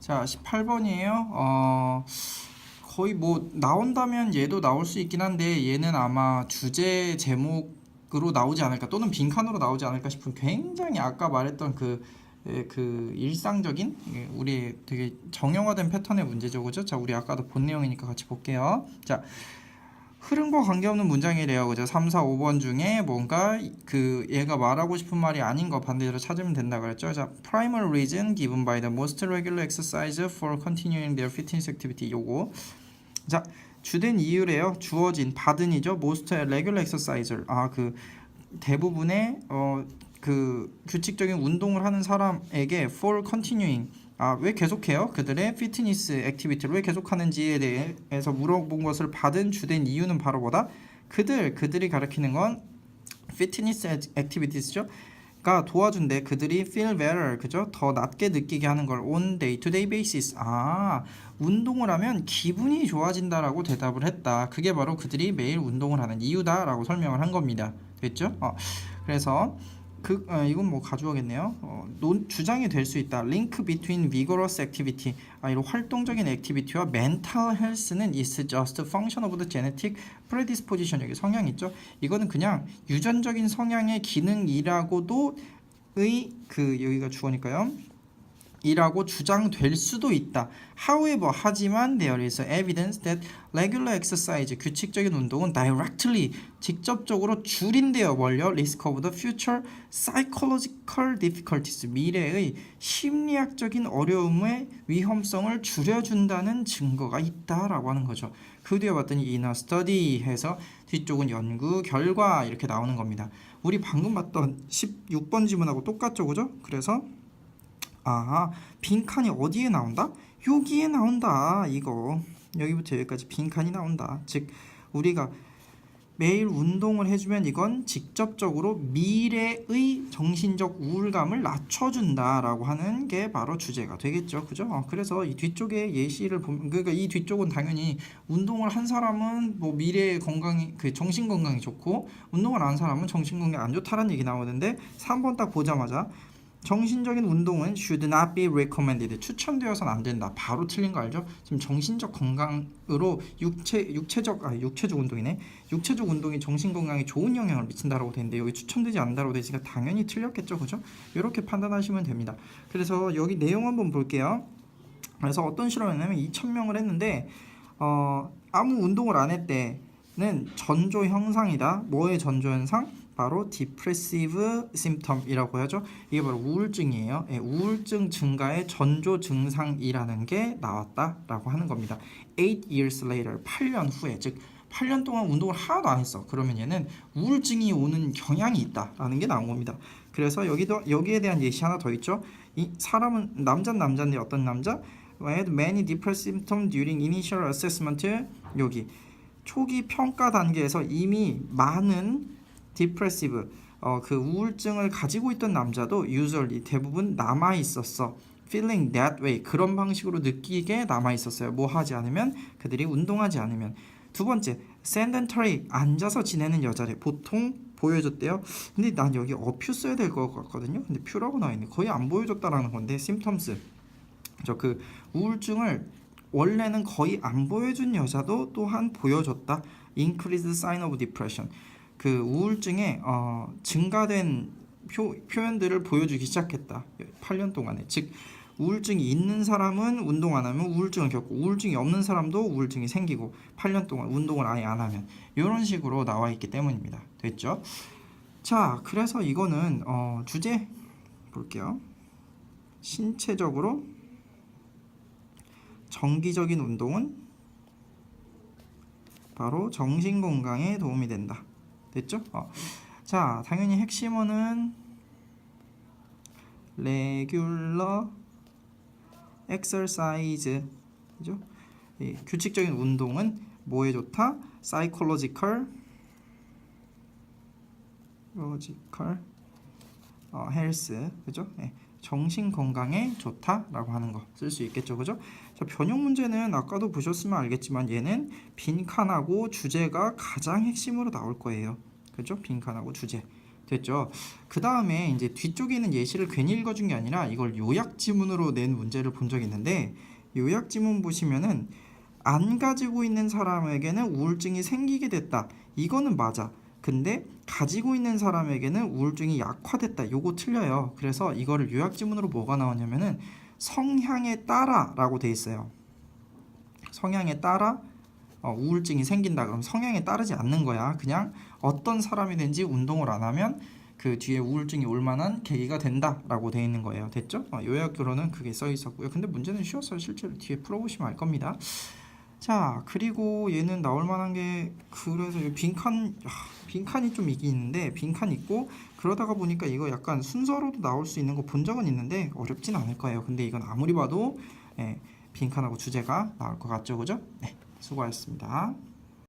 자, 18번이에요. 어, 거의 뭐 나온다면 얘도 나올 수 있긴 한데 얘는 아마 주제 제목으로 나오지 않을까 또는 빈칸으로 나오지 않을까 싶은 굉장히 아까 말했던 그, 에, 그 일상적인 예, 우리 되게 정형화된 패턴의 문제죠, 그죠? 자, 우리 아까도 본 내용이니까 같이 볼게요. 자, 흐름과 관계없는 문장이래요. 그죠? 3, 4, 5번 중에 뭔가 그 얘가 말하고 싶은 말이 아닌 거 반대로 찾으면 된다 그랬죠. 자, primary reason given by the most regular exercise for continuing their fitness activity 요거. 자, 주된 이유래요. 주어진 받은이죠. most regular exercise. 아, 그 대부분의 어 그 규칙적인 운동을 하는 사람에게 for continuing 아, 왜 계속해요? 그들의 피트니스 액티비티를 왜 계속하는지에 대해서 물어본 것을 받은 주된 이유는 바로 뭐다? 그들, 그들이 가리키는 건 피트니스 액티비티스죠. 가 도와준대 그들이 feel better 그죠 더 낫게 느끼게 하는 걸 on day to day basis 아 운동을 하면 기분이 좋아진다라고 대답을 했다 그게 바로 그들이 매일 운동을 하는 이유다라고 설명을 한 겁니다 됐죠 어, 그래서 그 어, 이건 뭐 가져오겠네요. 어, 논, 주장이 될 수 있다. Link between vigorous activity. 아, 이런 활동적인 액티비티와 mental health는 is just function of the genetic predisposition. 여기 성향 있죠? 이거는 그냥 유전적인 성향의 기능이라고도 의 그 여기가 주어니까요. 이라고 주장될 수도 있다. However, 하지만 there is evidence that regular exercise, 규칙적인 운동은 directly, 직접적으로 줄인대요. 뭘요? Risk of the future psychological difficulties, 미래의 심리학적인 어려움의 위험성을 줄여준다는 증거가 있다라고 하는 거죠. 그 뒤에 봤더니 in a study 해서 뒤쪽은 연구 결과 이렇게 나오는 겁니다. 우리 방금 봤던 16번 지문하고 똑같죠, 그죠? 그래서 아, 빈칸이 어디에 나온다? 여기에 나온다. 이거. 여기부터 여기까지 빈칸이 나온다. 즉 우리가 매일 운동을 해주면 이건 직접적으로 미래의 정신적 우울감을 낮춰준다라고 하는 게 바로 주제가 되겠죠, 그죠? 어, 그래서 이 뒤쪽에 예시를 보면, 그러니까 이 뒤쪽은 당연히 운동을 한 사람은 뭐 미래 건강이 그 정신 건강이 좋고 운동을 안 한 사람은 정신 건강이 안 좋다라는 얘기 나오는데 3번 딱 보자마자 정신적인 운동은 should not be recommended. 추천되어서는 안 된다. 바로 틀린 거 알죠? 지금 정신적 건강으로 육체 육체적 아 육체적 운동이네. 육체적 운동이 정신 건강에 좋은 영향을 미친다라고 되는데 여기 추천되지 않는다라고 돼 있으니까 당연히 틀렸겠죠, 그죠? 이렇게 판단하시면 됩니다. 그래서 여기 내용 한번 볼게요. 그래서 어떤 실험이냐면 2,000명을 했는데 어 아무 운동을 안 했대는 전조 현상이다. 뭐의 전조 현상? 바로 depressive symptom이라고 하죠. 이게 바로 우울증이에요. 예, 우울증 증가의 전조 증상이라는 게 나왔다라고 하는 겁니다. 8 years later, 8년 후에 즉 8년 동안 운동을 하나도 안 했어. 그러면 얘는 우울증이 오는 경향이 있다라는 게 나온 겁니다. 그래서 여기도 여기에 대한 예시 하나 더 있죠. 이 사람은 남자 남자인데 어떤 남자? had many depressive symptoms during initial assessment 여기 초기 평가 단계에서 이미 많은 디프레시브 어, 그 우울증을 가지고 있던 남자도 usually 대부분 남아 있었어. feeling that way 그런 방식으로 느끼게 남아 있었어요. 뭐 하지 않으면 그들이 운동하지 않으면 두 번째 sedentary 앉아서 지내는 여자래 보통 보여줬대요. 근데 난 여기 어퓨 써야 될 것 같거든요. 근데 퓨라고 나와 있네. 거의 안 보여줬다라는 건데 symptoms 저그 우울증을 원래는 거의 안 보여준 여자도 또한 보여줬다. increased sign of depression 그 우울증의 어, 증가된 표, 표현들을 보여주기 시작했다. 8년 동안에. 즉 우울증이 있는 사람은 운동 안 하면 우울증을 겪고 우울증이 없는 사람도 우울증이 생기고 8년 동안 운동을 아예 안 하면 이런 식으로 나와 있기 때문입니다. 됐죠? 자, 그래서 이거는 어, 주제 볼게요. 신체적으로 정기적인 운동은 바로 정신 건강에 도움이 된다. 됐죠? 어. 자, 당연히 핵심어는 regular exercise 그죠? 이 규칙적인 운동은 뭐에 좋다? psychological logical 어, health 그죠? 네. 정신 건강에 좋다라고 하는 거 쓸 수 있겠죠, 그죠? 자, 변형 문제는 아까도 보셨으면 알겠지만 얘는 빈칸하고 주제가 가장 핵심으로 나올 거예요, 그죠? 빈칸하고 주제 됐죠? 그 다음에 이제 뒤쪽에 있는 예시를 괜히 읽어준 게 아니라 이걸 요약 지문으로 낸 문제를 본 적이 있는데 요약 지문 보시면은 안 가지고 있는 사람에게는 우울증이 생기게 됐다. 이거는 맞아. 근데 가지고 있는 사람에게는 우울증이 약화됐다. 요거 틀려요. 그래서 이거를 요약 지문으로 뭐가 나오냐면은 성향에 따라라고 돼 있어요. 성향에 따라 어, 우울증이 생긴다. 그럼 성향에 따르지 않는 거야. 그냥 어떤 사람이든지 운동을 안 하면 그 뒤에 우울증이 올 만한 계기가 된다라고 돼 있는 거예요. 됐죠? 어, 요약으로는 그게 써 있었고요. 근데 문제는 쉬웠어요. 실제로 뒤에 풀어보시면 알 겁니다. 자, 그리고 얘는 나올 만한 게 그래서 이 빈칸 아, 빈칸이 좀 있는데 빈칸 있고 그러다가 보니까 이거 약간 순서로도 나올 수 있는 거 본 적은 있는데 어렵진 않을 거예요. 근데 이건 아무리 봐도 예, 빈칸하고 주제가 나올 것 같죠, 그죠? 네, 수고하셨습니다.